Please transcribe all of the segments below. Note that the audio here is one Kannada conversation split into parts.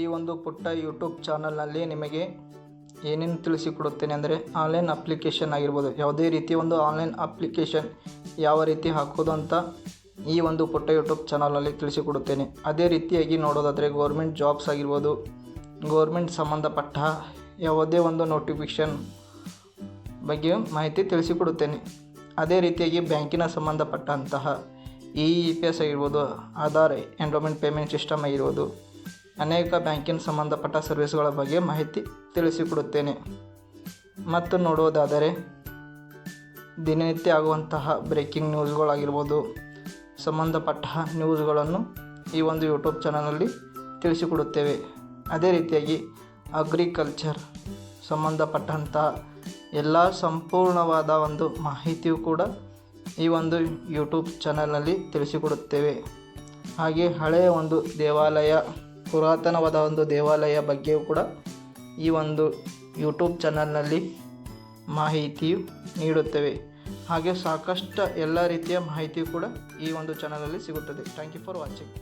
ಈ ಒಂದು ಪುಟ್ಟ ಯೂಟ್ಯೂಬ್ ಚಾನಲ್ನಲ್ಲಿ ನಿಮಗೆ ಏನೇನು ತಿಳಿಸಿಕೊಡುತ್ತೇನೆ ಅಂದರೆ ಆನ್ಲೈನ್ ಅಪ್ಲಿಕೇಶನ್ ಆಗಿರ್ಬೋದು. ಯಾವುದೇ ರೀತಿ ಒಂದು ಆನ್ಲೈನ್ ಅಪ್ಲಿಕೇಶನ್ ಯಾವ ರೀತಿ ಹಾಕೋದು ಅಂತ ಈ ಒಂದು ಪುಟ್ಟ ಯೂಟ್ಯೂಬ್ ಚಾನಲಲ್ಲಿ ತಿಳಿಸಿಕೊಡುತ್ತೇನೆ. ಅದೇ ರೀತಿಯಾಗಿ ನೋಡೋದಾದರೆ ಗೌರ್ಮೆಂಟ್ ಜಾಬ್ಸ್ ಆಗಿರ್ಬೋದು, ಗೌರ್ಮೆಂಟ್ ಸಂಬಂಧಪಟ್ಟ ಯಾವುದೇ ಒಂದು ನೋಟಿಫಿಕೇಷನ್ ಬಗ್ಗೆ ಮಾಹಿತಿ ತಿಳಿಸಿಕೊಡುತ್ತೇನೆ. ಅದೇ ರೀತಿಯಾಗಿ ಬ್ಯಾಂಕಿನ ಸಂಬಂಧಪಟ್ಟಂತಹ ಇ ಇ ಪಿ ಎಸ್ ಆಗಿರ್ಬೋದು, ಆಧಾರ್ ಎಂಡೋಮೆಂಟ್ ಪೇಮೆಂಟ್ ಸಿಸ್ಟಮ್ ಆಗಿರ್ಬೋದು, ಅನೇಕ ಬ್ಯಾಂಕಿನ ಸಂಬಂಧಪಟ್ಟ ಸರ್ವಿಸ್ಗಳ ಬಗ್ಗೆ ಮಾಹಿತಿ ತಿಳಿಸಿಕೊಡುತ್ತೇನೆ. ಮತ್ತು ನೋಡುವುದಾದರೆ, ದಿನನಿತ್ಯ ಆಗುವಂತಹ ಬ್ರೇಕಿಂಗ್ ನ್ಯೂಸ್ಗಳಾಗಿರ್ಬೋದು ಸಂಬಂಧಪಟ್ಟ ನ್ಯೂಸ್ಗಳನ್ನು ಈ ಒಂದು ಯೂಟ್ಯೂಬ್ ಚಾನಲಲ್ಲಿ ತಿಳಿಸಿಕೊಡುತ್ತೇವೆ. ಅದೇ ರೀತಿಯಾಗಿ ಅಗ್ರಿಕಲ್ಚರ್ ಸಂಬಂಧಪಟ್ಟಂತಹ ಎಲ್ಲ ಸಂಪೂರ್ಣವಾದ ಒಂದು ಮಾಹಿತಿಯು ಕೂಡ ಈ ಒಂದು ಯೂಟ್ಯೂಬ್ ಚಾನಲ್ನಲ್ಲಿ ತಿಳಿಸಿಕೊಡುತ್ತೇವೆ. ಹಾಗೆ ಹಳೆಯ ಒಂದು ದೇವಾಲಯ, ಪುರಾತನವಾದ ಒಂದು ದೇವಾಲಯ ಬಗ್ಗೆಯೂ ಕೂಡ ಈ ಒಂದು ಯೂಟ್ಯೂಬ್ ಚಾನಲ್ನಲ್ಲಿ ಮಾಹಿತಿಯು ನೀಡುತ್ತೇವೆ. ಹಾಗೆ ಸಾಕಷ್ಟು ಎಲ್ಲ ರೀತಿಯ ಮಾಹಿತಿಯು ಕೂಡ ಈ ಒಂದು ಚಾನಲಲ್ಲಿ ಸಿಗುತ್ತದೆ. ಥ್ಯಾಂಕ್ ಯು ಫಾರ್ ವಾಚಿಂಗ್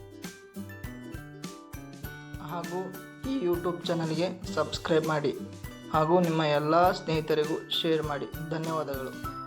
ಹಾಗೂ ಈ ಯೂಟ್ಯೂಬ್ ಚಾನಲ್ಗೆ ಸಬ್ಸ್ಕ್ರೈಬ್ ಮಾಡಿ ಹಾಗೂ ನಿಮ್ಮ ಎಲ್ಲ ಸ್ನೇಹಿತರಿಗೂ ಶೇರ್ ಮಾಡಿ. ಧನ್ಯವಾದಗಳು.